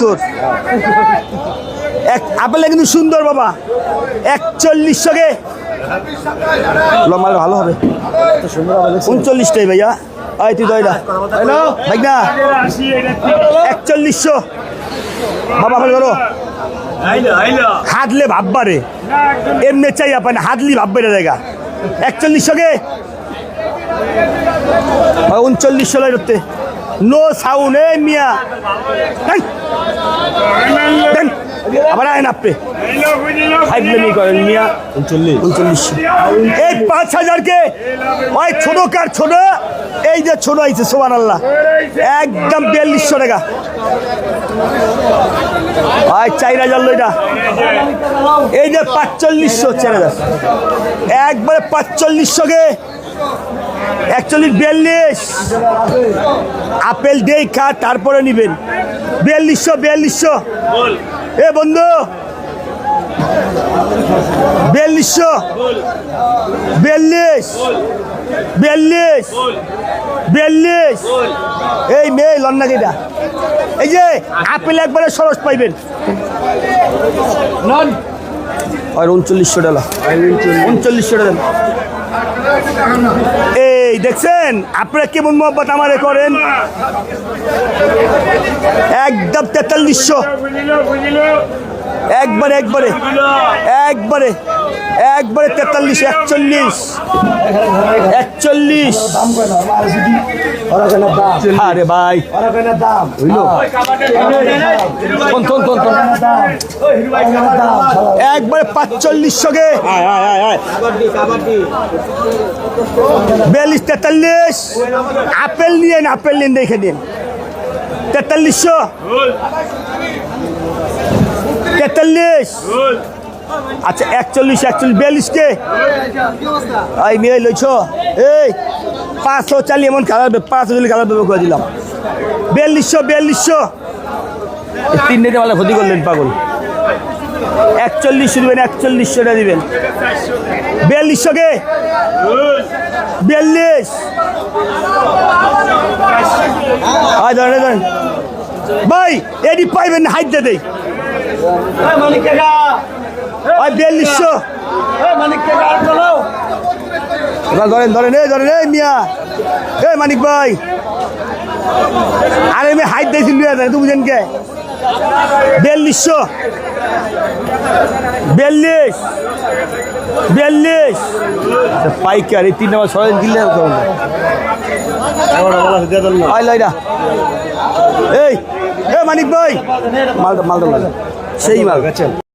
বছর এক আপেলটা কিন্তু সুন্দর বাবা। একচল্লিশশো গে লম্বা ভালো হবে। উনচল্লিশটাই ভাইয়া। আয় তুই দয়টা ভাই না একচল্লিশশো। বাবা ভালো করো। হাতলে ভাববা রে। এমনি চাই আপনি হাতলি ভাববে রে জায়গা। একচল্লিশশো গে উনচল্লিশশো লাই ধরতে। নো সাউন্ড এ মিয়া। আবার আয় না আপনি ফাইভ লেমি করেন মিয়া উনচল্লিশ উনচল্লিশ এই পাঁচ হাজারকে ওই ছোট কার ছোট এই যে ছোট আইছে সোমান আল্লাহ একদম বিয়াল্লিশশো টাকা চার হাজার লইটা এই যে পাঁচচল্লিশশো, চার হাজার। একবারে পাঁচচল্লিশশো কে? একচল্লিশ, বিয়াল্লিশ। আপেল দেই খা, তারপরে নিবেন। বিয়াল্লিশশো বিয়াল্লিশশো। এ বন্ধু, বিয়াল্লিশশো। বিয়াল্লিশ। বিয়াল্লিশ। বিয়াল্লিশ। এই মেয়ে লন্না কেটা এই যে আপেল একবারে সরস পাইবেন। আর উনচল্লিশশো টাকা। উনচল্লিশশো টাকা। এই দেখছেন আপনারা কেমন মোহব্বত আমারে করেন? একদম তেতাল্লিশশো। একবারে একবারে একবারে একবারে তেতাল্লিশ, একচল্লিশ একচল্লিশ। আরে ভাই। একবারে পাঁচচল্লিশশো গে বিয়াল্লিশ, তেতাল্লিশ। আপেল নিয়েন, আপেল নিন দেখে নিন। তেতাল্লিশশো। তেতাল্লিশ আচ্ছা একচল্লিশ একচল্লিশ, বিয়াল্লিশ কে? এই মেয়ে লইছ। এই, পাঁচশো চালি এমন খারাপ পাঁচশো চালি খারাপ করে দিলাম। বিয়াল্লিশশো বিয়াল্লিশশো। তিন দিনে মালা ক্ষতি করলেন, পাগল। একচল্লিশশো দিবেন, একচল্লিশশোটা দিবেন। বিয়াল্লিশশো কে? বিয়াল্লিশ। ভাই, এডি পাইবেন হাইট দে ভাই বিয়াল্লিশশো। এবার ধরেন ধরেন এই ধরেন এই মিয়া। এই মানিক ভাই। আরে আমি হাইট দিয়েছি লুয়া দেয় তুমি বুঝেন কে বিয়াল্লিশশো। বিয়াল্লিশ। বিয়াল্লিশ। পাইকার এই তিন নম্বর সরেন লইরা এই মানিক ভাই। মালটা মালটা মাল সেই মাল